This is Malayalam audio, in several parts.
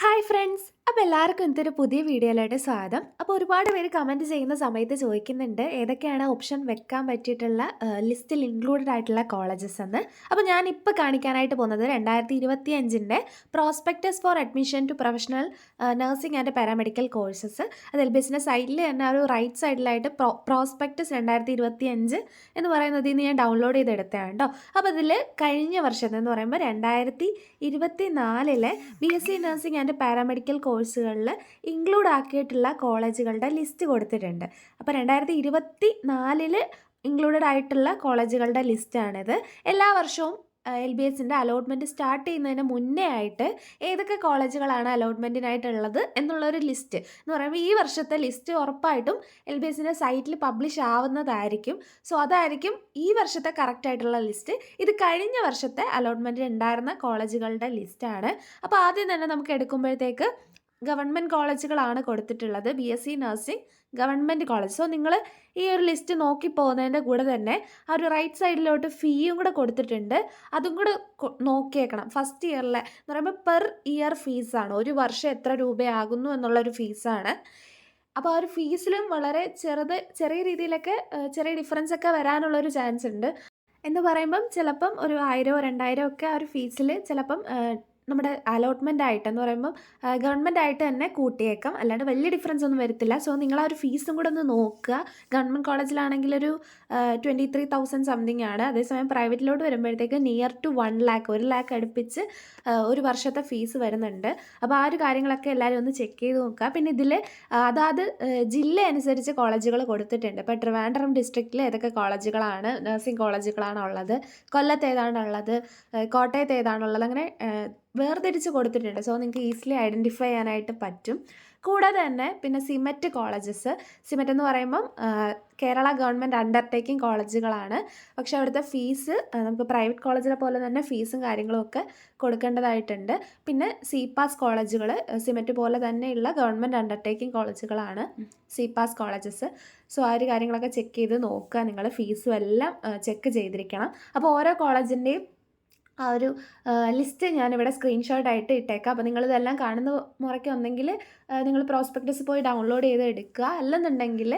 Ha! Hi friends. അപ്പോൾ എല്ലാവർക്കും ഇന്നത്തെ പുതിയ വീഡിയോയിലായിട്ട് സ്വാഗതം. അപ്പോൾ ഒരുപാട് പേര് കമന്റ് ചെയ്യുന്ന സമയത്ത് ചോദിക്കുന്നുണ്ട് ഏതൊക്കെയാണ് ഓപ്ഷൻ വെക്കാൻ പറ്റിയിട്ടുള്ള ലിസ്റ്റിൽ ഇൻക്ലൂഡഡ് ആയിട്ടുള്ള കോളേജസ് എന്ന്. അപ്പോൾ ഞാൻ ഇപ്പോൾ കാണിക്കാനായിട്ട് പോകുന്നത് രണ്ടായിരത്തി ഇരുപത്തി അഞ്ചിന്റെ prospectus for admission to professional nursing and paramedical courses അതിൽ ബിസിനസ് സൈഡിൽ തന്നെ ഒരു റൈറ്റ് സൈഡിലായിട്ട് പ്രോ പ്രോസ്പെക്ടസ് രണ്ടായിരത്തി ഇരുപത്തി അഞ്ച് എന്ന് പറയുന്നതിൽ നിന്ന് ഞാൻ ഡൗൺലോഡ് ചെയ്തെടുത്തതാണ് കേട്ടോ അപ്പോൾ അതിൽ കഴിഞ്ഞ വർഷം എന്ന് പറയുമ്പോൾ രണ്ടായിരത്തി ഇരുപത്തി നാലിലെ B S C nursing and paramedical കോഴ്സുകളിൽ ഇൻക്ലൂഡ് ആക്കിയിട്ടുള്ള കോളേജുകളുടെ ലിസ്റ്റ് കൊടുത്തിട്ടുണ്ട്. അപ്പോൾ രണ്ടായിരത്തി ഇരുപത്തി നാലിൽ ഇൻക്ലൂഡഡ് ആയിട്ടുള്ള കോളേജുകളുടെ ലിസ്റ്റാണിത്. എല്ലാ വർഷവും എൽ ബി എസിന്റെ അലോട്ട്മെന്റ് സ്റ്റാർട്ട് ചെയ്യുന്നതിന് മുന്നേ ആയിട്ട് ഏതൊക്കെ കോളേജുകളാണ് അലോട്ട്മെന്റിനായിട്ടുള്ളത് എന്നുള്ളൊരു ലിസ്റ്റ് എന്ന് പറയുമ്പോൾ ഈ വർഷത്തെ ലിസ്റ്റ് ഉറപ്പായിട്ടും എൽ ബി എസിന്റെ സൈറ്റിൽ പബ്ലിഷ് ആവുന്നതായിരിക്കും. സോ അതായിരിക്കും ഈ വർഷത്തെ കറക്റ്റായിട്ടുള്ള ലിസ്റ്റ് ഇത് കഴിഞ്ഞ വർഷത്തെ അലോട്ട്മെന്റിൽ ഉണ്ടായിരുന്ന കോളേജുകളുടെ ലിസ്റ്റാണ് അപ്പോൾ ആദ്യം തന്നെ നമുക്ക് എടുക്കുമ്പോഴത്തേക്ക് ഗവൺമെന്റ് കോളേജുകളാണ് കൊടുത്തിട്ടുള്ളത്. B S C nursing government college. So നിങ്ങൾ ഈ ഒരു ലിസ്റ്റ് നോക്കി പോകുന്നതിന്റെ കൂടെ തന്നെ ആ ഒരു റൈറ്റ് സൈഡിലോട്ട് ഫീയും കൂടെ കൊടുത്തിട്ടുണ്ട്. അതും കൂടെ നോക്കിയേക്കണം. ഫസ്റ്റ് ഇയറിലെ എന്ന് പറയുമ്പോൾ പെർ ഇയർ ഫീസാണ് ഒരു വർഷം എത്ര രൂപയാകുന്നു എന്നുള്ളൊരു ഫീസാണ് അപ്പോൾ ആ ഒരു ഫീസിലും വളരെ ചെറുത് ചെറിയ രീതിയിലൊക്കെ ചെറിയ ഡിഫറൻസ് ഒക്കെ വരാനുള്ളൊരു ചാൻസ് ഉണ്ട്. എന്ന് പറയുമ്പം ചിലപ്പം ഒരു ആയിരമോ രണ്ടായിരമോ ഒക്കെ ആ ഒരു ഫീസിൽ ചിലപ്പം നമ്മുടെ അലോട്ട്മെന്റ് ആയിട്ട് എന്ന് പറയുമ്പോൾ ഗവൺമെന്റ് ആയിട്ട് തന്നെ കൂട്ടിയേക്കാം. അല്ലാണ്ട് വലിയ ഡിഫറൻസ് ഒന്നും വരത്തില്ല. സോ നിങ്ങൾ ആ ഒരു ഫീസും കൂടെ ഒന്ന് നോക്കുക. ഗവൺമെന്റ് കോളേജിലാണെങ്കിൽ ഒരു ട്വന്റി ത്രീ തൗസൻഡ് സംതിങ് ആണ്. അതേസമയം പ്രൈവറ്റിലോട്ട് വരുമ്പോഴത്തേക്ക് നിയർ ടു വൺ ലാക്ക് ഒരു ലാക്ക് അടുപ്പിച്ച് ഒരു വർഷത്തെ ഫീസ് വരുന്നുണ്ട്. അപ്പോൾ ആ ഒരു കാര്യങ്ങളൊക്കെ എല്ലാവരും ഒന്ന് ചെക്ക് ചെയ്ത് നോക്കുക. പിന്നെ ഇതിൽ അതാത് ജില്ല അനുസരിച്ച് കോളേജുകൾ കൊടുത്തിട്ടുണ്ട്. ഇപ്പോൾ ട്രിവാൻഡ്രം ഡിസ്ട്രിക്റ്റിൽ ഏതൊക്കെ കോളേജുകളാണ് നഴ്സിംഗ് കോളേജുകളാണ് ഉള്ളത് കൊല്ലത്ത് ഏതാണുള്ളത്? കോട്ടയത്ത് ഏതാണുള്ളത്? അങ്ങനെ വേർതിരിച്ച് കൊടുത്തിട്ടുണ്ട്. സോ നിങ്ങൾക്ക് ഈസിലി ഐഡന്റിഫൈ ചെയ്യാനായിട്ട് പറ്റും. കൂടാതെ തന്നെ പിന്നെ സിമെറ്റ് കോളേജസ് സിമെറ്റ് എന്ന് പറയുമ്പം കേരള ഗവൺമെന്റ് അണ്ടർടേക്കിംഗ് കോളേജുകളാണ് പക്ഷെ അവിടുത്തെ ഫീസ് നമുക്ക് പ്രൈവറ്റ് കോളേജിലെ പോലെ തന്നെ ഫീസും കാര്യങ്ങളും ഒക്കെ കൊടുക്കേണ്ടതായിട്ടുണ്ട്. പിന്നെ സി പാസ് കോളേജുകൾ സിമറ്റ് പോലെ തന്നെയുള്ള ഗവൺമെന്റ് അണ്ടർടേക്കിംഗ് കോളേജുകളാണ് സി പാസ് കോളേജസ് സോ ആ ഒരു കാര്യങ്ങളൊക്കെ ചെക്ക് ചെയ്ത് നോക്കുക. നിങ്ങൾ ഫീസും എല്ലാം ചെക്ക് ചെയ്തിരിക്കണം. അപ്പോൾ ഓരോ കോളേജിന്റെയും ആ ഒരു ലിസ്റ്റ് ഞാനിവിടെ സ്ക്രീൻഷോട്ടായിട്ട് ഇട്ടേക്കാം. അപ്പോൾ നിങ്ങളിതെല്ലാം കാണുന്ന മുറയ്ക്ക് ഒന്നെങ്കിൽ നിങ്ങൾ പ്രോസ്പെക്ടസ് പോയി ഡൗൺലോഡ് ചെയ്ത് എടുക്കുക. അല്ലെന്നുണ്ടെങ്കിൽ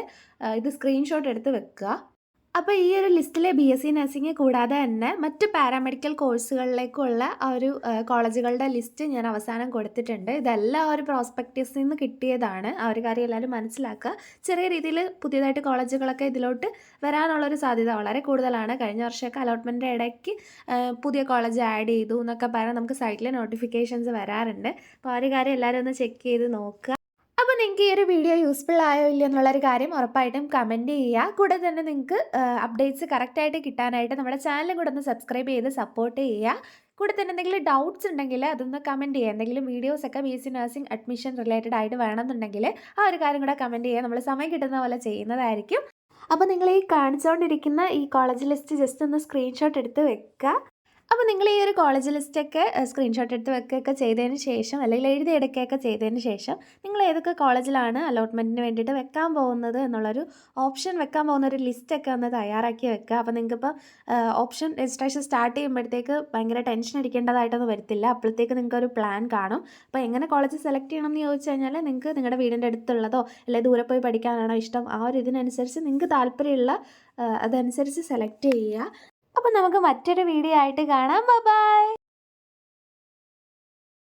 ഇത് സ്ക്രീൻഷോട്ട് എടുത്ത് വെക്കുക. അപ്പോൾ ഈ ഒരു ലിസ്റ്റിലെ ബി എസ് സി നഴ്സിംഗ് കൂടാതെ തന്നെ മറ്റ് പാരാമെഡിക്കൽ കോഴ്സുകളിലേക്കുള്ള ആ ഒരു കോളേജുകളുടെ ലിസ്റ്റ് ഞാൻ അവസാനം കൊടുത്തിട്ടുണ്ട്. ഇതെല്ലാം ആ ഒരു പ്രോസ്പെക്റ്റീവ്സിൽ നിന്ന് കിട്ടിയതാണ്. ആ ഒരു കാര്യം എല്ലാവരും മനസ്സിലാക്കുക. ചെറിയ രീതിയിൽ പുതിയതായിട്ട് കോളേജുകളൊക്കെ ഇതിലോട്ട് വരാനുള്ളൊരു സാധ്യത വളരെ കൂടുതലാണ്. കഴിഞ്ഞ വർഷമൊക്കെ അലോട്ട്മെന്റ് ഇടയ്ക്ക് പുതിയ കോളേജ് ആഡ് ചെയ്തു എന്നൊക്കെ പറഞ്ഞാൽ നമുക്ക് സൈറ്റിലെ നോട്ടിഫിക്കേഷൻസ് വരാറുണ്ട്. അപ്പോൾ ആ ഒരു കാര്യം എല്ലാവരും ഒന്ന് ചെക്ക് ചെയ്ത് നോക്കുക. നിങ്ങൾക്ക് ഈ ഒരു വീഡിയോ യൂസ്ഫുൾ ആയോ ഇല്ല എന്നുള്ളൊരു കാര്യം ഉറപ്പായിട്ടും കമന്റ് ചെയ്യുക. കൂടെ തന്നെ നിങ്ങൾക്ക് അപ്ഡേറ്റ്സ് കറക്റ്റായിട്ട് കിട്ടാനായിട്ട് നമ്മുടെ ചാനലും കൂടെ ഒന്ന് സബ്സ്ക്രൈബ് ചെയ്ത് സപ്പോർട്ട് ചെയ്യുക. കൂടെ തന്നെ എന്തെങ്കിലും ഡൗട്ട്സ് ഉണ്ടെങ്കിൽ അതൊന്ന് കമന്റ് ചെയ്യുക. എന്തെങ്കിലും വീഡിയോസൊക്കെ B S C nursing admission related ആയിട്ട് വേണമെന്നുണ്ടെങ്കിൽ ആ ഒരു കാര്യം കൂടെ കമന്റ് ചെയ്യുക. നമ്മൾ സമയം കിട്ടുന്ന പോലെ ചെയ്യുന്നതായിരിക്കും. അപ്പോൾ നിങ്ങൾ ഈ കാണിച്ചുകൊണ്ടിരിക്കുന്ന ഈ കോളേജ് ലിസ്റ്റ് ജസ്റ്റ് ഒന്ന് സ്ക്രീൻഷോട്ട് എടുത്ത് വെക്കുക. അപ്പോൾ നിങ്ങൾ ഈ ഒരു കോളേജ് ലിസ്റ്റൊക്കെ സ്ക്രീൻഷോട്ട് എടുത്ത് വെക്കുകയൊക്കെ ചെയ്തതിന് ശേഷം അല്ലെങ്കിൽ എഴുതി എടുക്കുകയൊക്കെ ചെയ്തതിന് ശേഷം നിങ്ങൾ ഏതൊക്കെ കോളേജിലാണ് അലോട്ട്മെന്റിന് വേണ്ടിയിട്ട് വെക്കാൻ പോകുന്നത് എന്നുള്ളൊരു ഓപ്ഷൻ വെക്കാൻ പോകുന്ന ഒരു ലിസ്റ്റൊക്കെ ഒന്ന് തയ്യാറാക്കി വെക്കുക. അപ്പോൾ നിങ്ങൾക്കിപ്പോൾ ഓപ്ഷൻ രജിസ്ട്രേഷൻ സ്റ്റാർട്ട് ചെയ്യുമ്പോഴത്തേക്ക് ഭയങ്കര ടെൻഷൻ അടിക്കേണ്ടതായിട്ടൊന്നും വരത്തില്ല. അപ്പോഴത്തേക്ക് നിങ്ങൾക്ക് ഒരു പ്ലാൻ കാണും. അപ്പോൾ എങ്ങനെ കോളേജ് സെലക്ട് ചെയ്യണം എന്ന് ചോദിച്ചു കഴിഞ്ഞാൽ നിങ്ങൾക്ക് നിങ്ങളുടെ വീടിന്റെ അടുത്തുള്ളതോ അല്ലെങ്കിൽ ദൂരെ പോയി പഠിക്കാനാണോ ഇഷ്ടം ആ ഒരു ഇതിനനുസരിച്ച് നിങ്ങൾക്ക് താല്പര്യമുള്ള അതനുസരിച്ച് സെലക്ട് ചെയ്യുക. അപ്പോൾ നമുക്ക് മറ്റൊരു വീഡിയോ ആയിട്ട് കാണാം. ബൈ